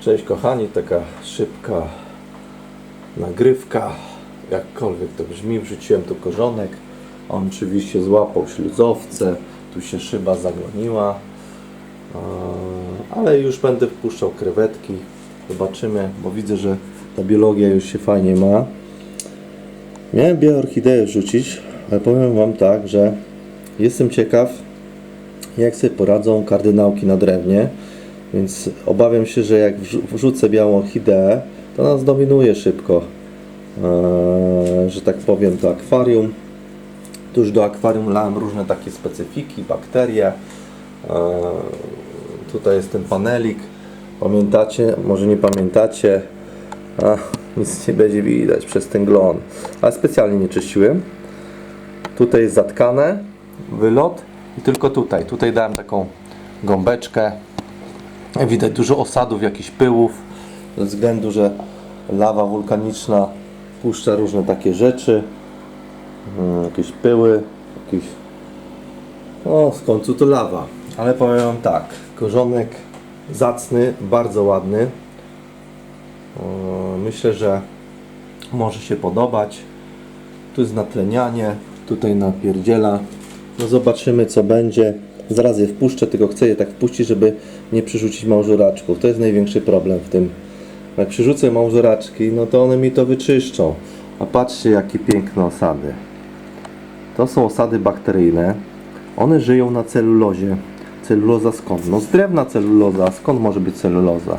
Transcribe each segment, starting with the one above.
Cześć kochani, taka szybka nagrywka. Jakkolwiek to brzmi, wrzuciłem tu korzonek. On oczywiście złapał śluzowce, tu się szyba zagoniła. Ale już będę wpuszczał krewetki. Zobaczymy, bo widzę, że ta biologia już się fajnie ma. Miałem białe orchideje wrzucić, ale powiem Wam tak, że jestem ciekaw, jak sobie poradzą kardynałki na drewnie. Więc obawiam się, że jak wrzu- wrzucę białą orchideę, to nas dominuje szybko. Eee, że tak powiem, to akwarium. Tuż do akwarium lałem różne takie specyfiki, bakterie. Eee, tutaj jest ten panelik. Pamiętacie? Może nie pamiętacie. Ach, nic nie będzie widać przez ten glon. Ale specjalnie nie czyściłem. Tutaj jest zatkane, wylot i tylko tutaj. Tutaj dałem taką gąbeczkę. Widać dużo osadów, jakichś pyłów, ze względu, że lawa wulkaniczna puszcza różne takie rzeczy. Mm, Jakieś pyły, jakieś... O, w końcu to lawa. Ale powiem wam tak, korzonek zacny, bardzo ładny. Myślę, że może się podobać. Tu jest natlenianie, tutaj napierdziela. No zobaczymy co będzie. Zaraz je wpuszczę, tylko chcę je tak wpuścić, żeby nie przyrzucić małżuraczków. To jest największy problem w tym. Jak przyrzucę małżuraczki, no to one mi to wyczyszczą. A patrzcie jakie piękne osady. To są osady bakteryjne. One żyją na celulozie. Celuloza skąd? No z drewna celuloza. Skąd może być celuloza?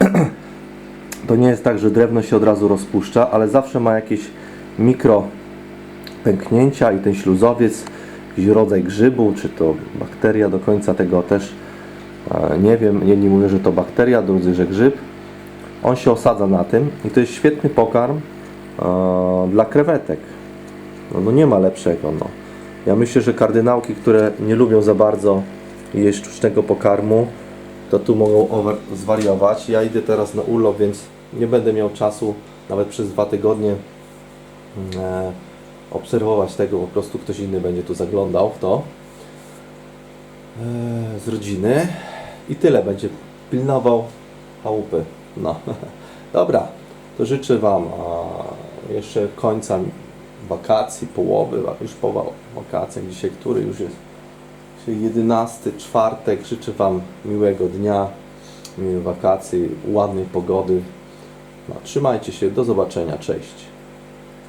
To nie jest tak, że drewno się od razu rozpuszcza, ale zawsze ma jakieś mikro pęknięcia i ten śluzowiec, jakiś rodzaj grzybu, czy to bakteria, do końca tego też e, nie wiem. Jedni mówią, że to bakteria, drudzy, że grzyb. On się osadza na tym i to jest świetny pokarm e, dla krewetek. No, no nie ma lepszego. No. Ja myślę, że kardynałki, które nie lubią za bardzo jeść sztucznego pokarmu, to tu mogą zwariować. Ja idę teraz na urlop, więc nie będę miał czasu nawet przez dwa tygodnie e, obserwować tego. Po prostu ktoś inny będzie tu zaglądał w to e, z rodziny i tyle będzie pilnował chałupy. No, dobra, to życzę Wam jeszcze końca wakacji, połowy, już po wa- wakacjach, dzisiaj który już jest Czyli 11 czwartek. Życzę Wam miłego dnia, miłej wakacji, ładnej pogody. No, trzymajcie się, do zobaczenia, cześć.